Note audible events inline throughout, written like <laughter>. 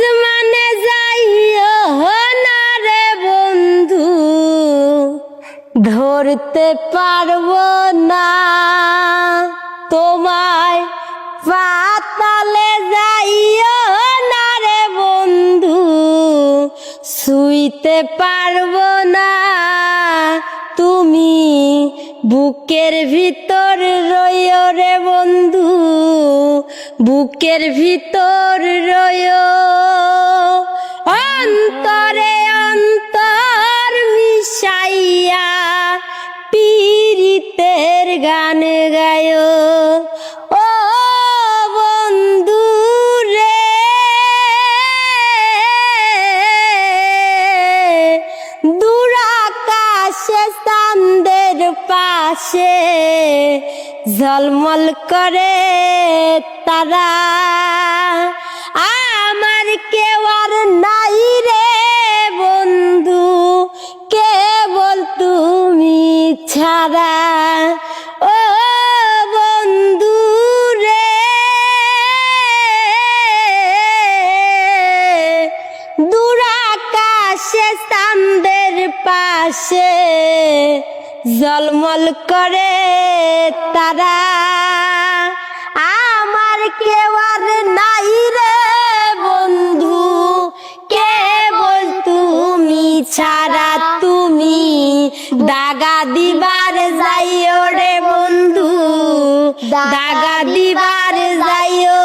আসমানে যাইও না রে বন্ধু, ধরতে পারব না। তোমায় পাতালে যাইও না রে বন্ধু, শুইতে পারব না। তুমি বুকের ভিতর রইও রে বন্ধু। বুকের ভিতর রইও অন্তরে অন্তর মিশাইয়া পীড়িতের গান গায়। ও বন্ধু রে, দুরাকাশে চাঁদের পাশে ঝলমল করে তারা। আমার কেউ আর নাই রে বন্ধু, কেবল তুমি ছাড়া। ও বন্ধু রে, দুরাকাশে চাঁদের পাশে জলমল করে তারা। দাগা দিবার যাইও রে বন্ধু। দাগা দিবার যাইও।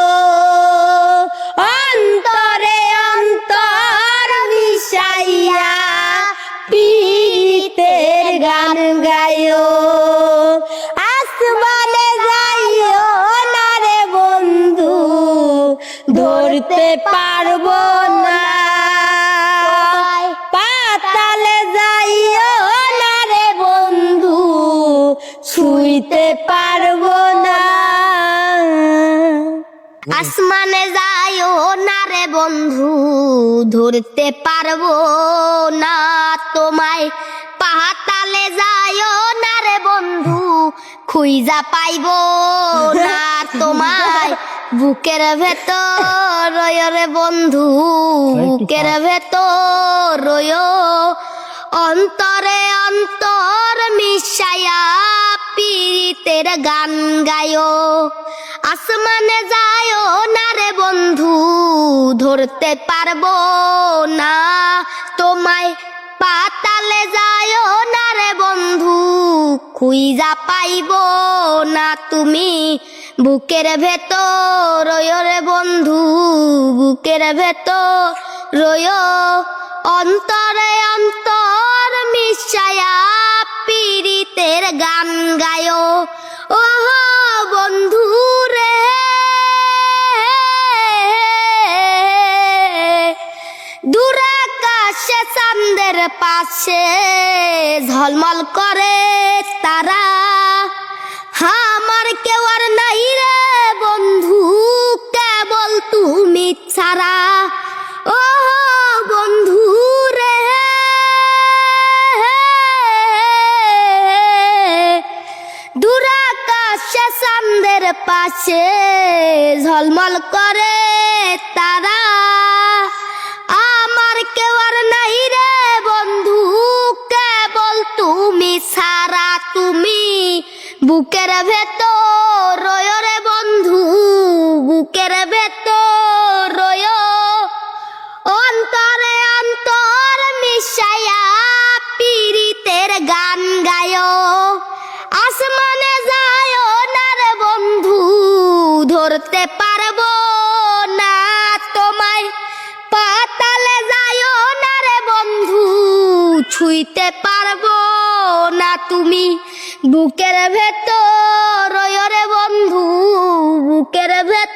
অন্তরে অন্তর মিশাইয়া পীতের গান গায়ো আসমানে যাইও না রে বন্ধু। ধরতে পারব আসমানে যাইও না রে বন্ধু ধরতে পারব না তোমায়। পাহাতালে যাইও না রে বন্ধু খুইজা পাইবো না <laughs> তোমায়। বুকের ভেতর রয় রে বন্ধু বুকের ভেতর রয় অন্তরে অন্তর মিশায়া পীড়িতের গান গায়ো আসমানে যায়ও না রে বন্ধু, ধরতে পারব না। তোমায় পাতালে যায়ও না রে বন্ধু খুইজা পাইব না তুমি। বুকের ভেতর রে বন্ধু, বুকের ভেতর রয় অন্তরে অন্তর মিশায়া, পীড়িতের গান গায়ো। পাশে ঝলমল করে তারা। আমার কেউ আর নাই রে বন্ধু, কেবল তুমি ছাড়া। ও বন্ধু রে। দূরাকাশে চাঁদের পাশে ঝলমল করে তারা। বুকের ভেতর রয় রে বন্ধু, বুকের ভেতর রয়। অন্তরে অন্তর মিশাইয়া পীড়িতের গান গায়। আসমানে যায় না রে বন্ধু, ধরতে পারব না তোমায়। পাতালে যায় না রে বন্ধু, ছুঁইতে পারব না তুমি। বুকের ভেতর বন্ধু বুকের ভেতর